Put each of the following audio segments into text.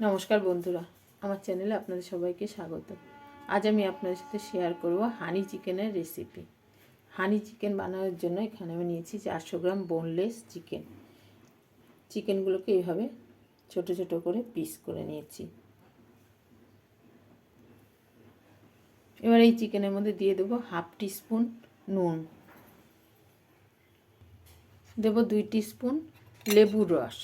নমস্কার বন্ধুরা, আমার চ্যানেলে আপনাদের সবাইকে স্বাগত। আজ আমি আপনাদের সাথে শেয়ার করব হানি চিকেনের রেসিপি হানি চিকেন বানানোর জন্য এখানে আমি নিয়েছি চারশো গ্রাম বোনলেস চিকেন চিকেনগুলোকে এইভাবে ছোট ছোট করে পিস করে নিয়েছি। এবার এই চিকেনের মধ্যে দিয়ে দেবো হাফ টিস্পুন নুন। দেবো দুই টিস্পুন লেবুর রস।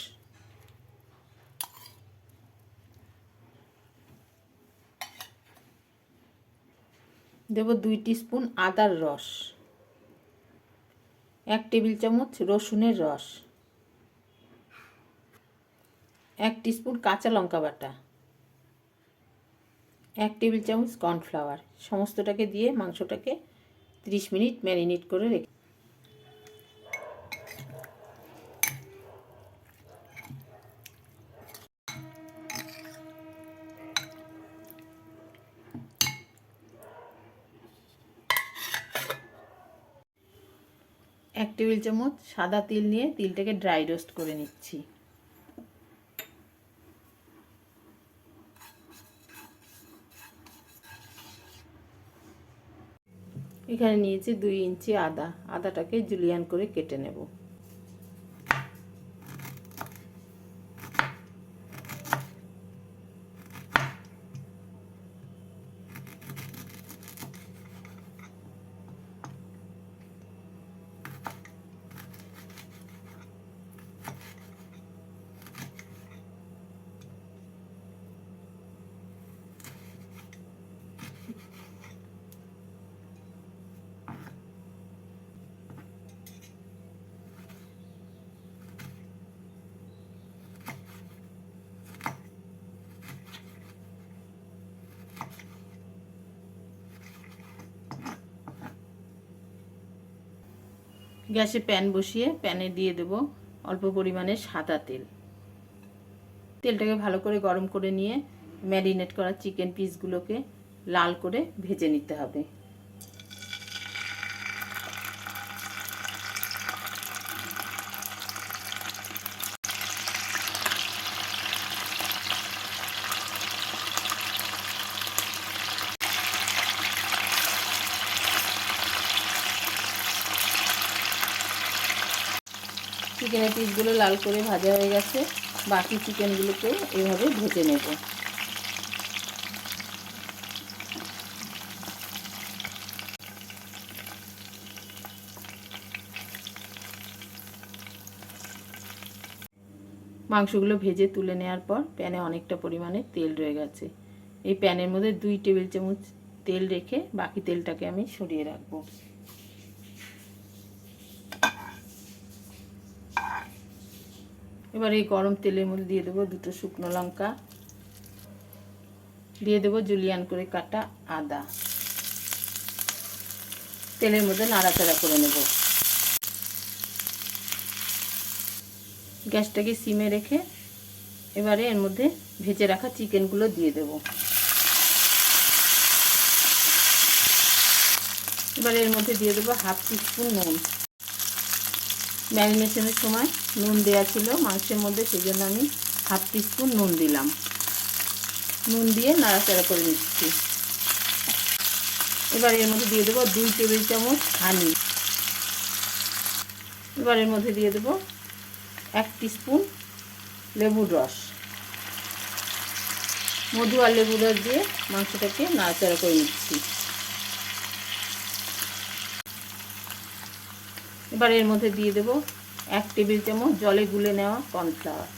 দেব দুই স্পুন আদার রস। এক টেবিল চামচ রসুনের রস। এক স্পুন কাঁচা লঙ্কা বাটা। এক টেবিল চামচ কর্নফ্লাওয়ার। সমস্তটাকে দিয়ে মাংসটাকে ত্রিশ মিনিট ম্যারিনেট করে রেখে এক টেবিল চামচ সাদা তিল নিয়ে তিলটাকে ড্রাই রোস্ট করে নিচ্ছি। এখানে নিয়েছি দুই ইঞ্চি আদা। আদাটাকে জুলিয়ান করে কেটে নেব। গ্যাসে প্যান বসিয়ে প্যানে দিয়ে দেব অল্প পরিমাণে সাদা তেল। তেলটাকে ভালো করে গরম করে নিয়ে ম্যারিনেট করা চিকেন পিসগুলোকে লাল করে ভেজে নিতে হবে। চিকেনের পিসগুলো লাল করে ভাজা হয়ে গেছে। বাকি চিকেনগুলোকেও এভাবে ভেজে নেব। মাংসগুলো ভেজে তুলে নেওয়ার পর প্যানে অনেকটা পরিমাণে তেল রয়ে গেছে। এই প্যানের মধ্যে দুই টেবিল চামচ তেল রেখে বাকি তেলটাকে আমি সরিয়ে রাখব। এবার এই গরম তেলের মধ্যে দিয়ে দেবো দুটো শুকনো লঙ্কা। দিয়ে দেবো জুলিয়ান করে কাটা আদা। তেলের মধ্যে নাড়াচাড়া করে নেব। গ্যাসটাকে সিমে রেখে এবারে এর মধ্যে ভেজে রাখা চিকেনগুলো দিয়ে দেব। এবারে এর মধ্যে দিয়ে দেবো হাফ টিস্পুন নুন। ম্যারিনেশনের সময় নুন দেওয়া ছিল মাংসের মধ্যে সেই জন্য আমি হাফ টিস্পুন নুন দিলাম। নুন দিয়ে নাড়াচাড়া করে নিচ্ছি। এবার এর মধ্যে দিয়ে দেবো দুই টেবিল চামচ হানি। এবার এর মধ্যে দিয়ে দেবো এক স্পুন লেবুর রস। মধু আর লেবুর রস দিয়ে মাংসটাকে নাড়াচাড়া করে নিচ্ছি। এবার এর মধ্যে দিয়ে দেব এক টেবিল চামচ জলে গুলে নেওয়া কর্নফ্লাওয়ার।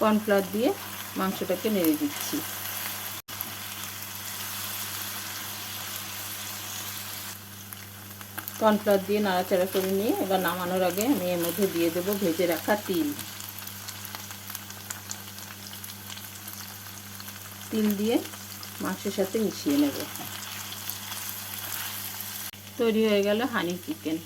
কর্নফ্লাওয়ার দিয়ে মাংসটাকে নেড়ে দিচ্ছি। কর্নফ্লাওয়ার দিয়ে নাড়াচাড়া করে নিয়ে এবার নামানোর আগে আমি এর মধ্যে দিয়ে দেব ভেজে রাখা তিল। তিল দিয়ে মাংসের সাথে মিশিয়ে নেব। তৈরি হয়ে গেল হানি চিকেন।